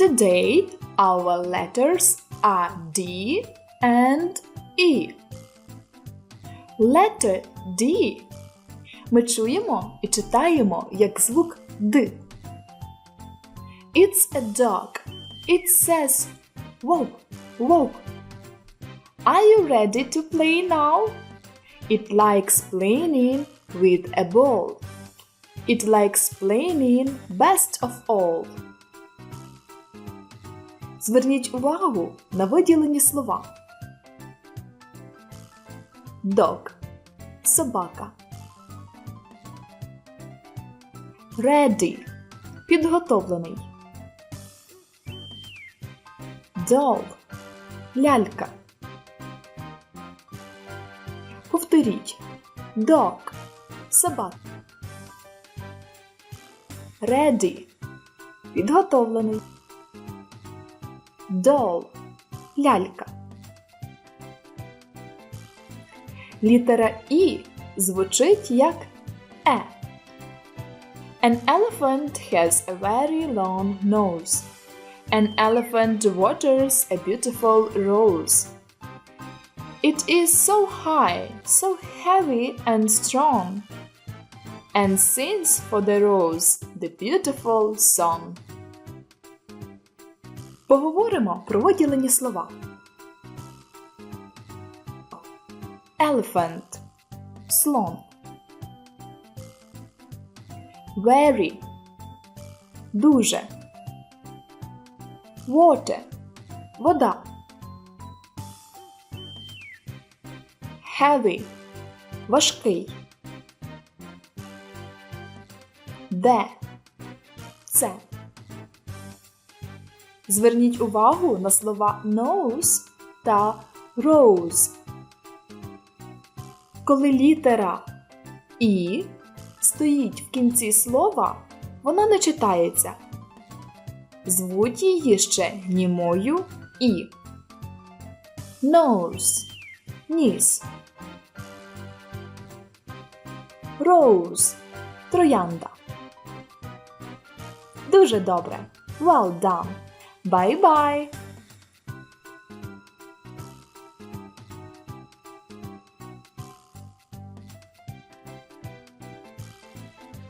Today our letters are D and E. Letter D ми чуємо і читаємо як звук Д. It's a dog. It says walk, walk. Are you ready to play now? It likes playing with a ball. It likes playing best of all. Зверніть увагу на виділені слова. Dog – собака. Ready – підготовлений. Doll – лялька. Повторіть. Dog – собака. Ready – підготовлений. Doll – лялька. Літера І звучить як Е. An elephant has a very long nose. An elephant waters a beautiful rose. It is so high, so heavy and strong, and sings for the rose the beautiful song. Поговоримо про виділені слова. Elephant – слон. Very – дуже. Water – вода. Heavy – важкий. Де – це. Зверніть увагу на слова nose та rose. Коли літера І стоїть в кінці слова, вона не читається. Звуть її ще німою І. Nose – ніс. Rose – троянда. Дуже добре. Well done. Bye bye.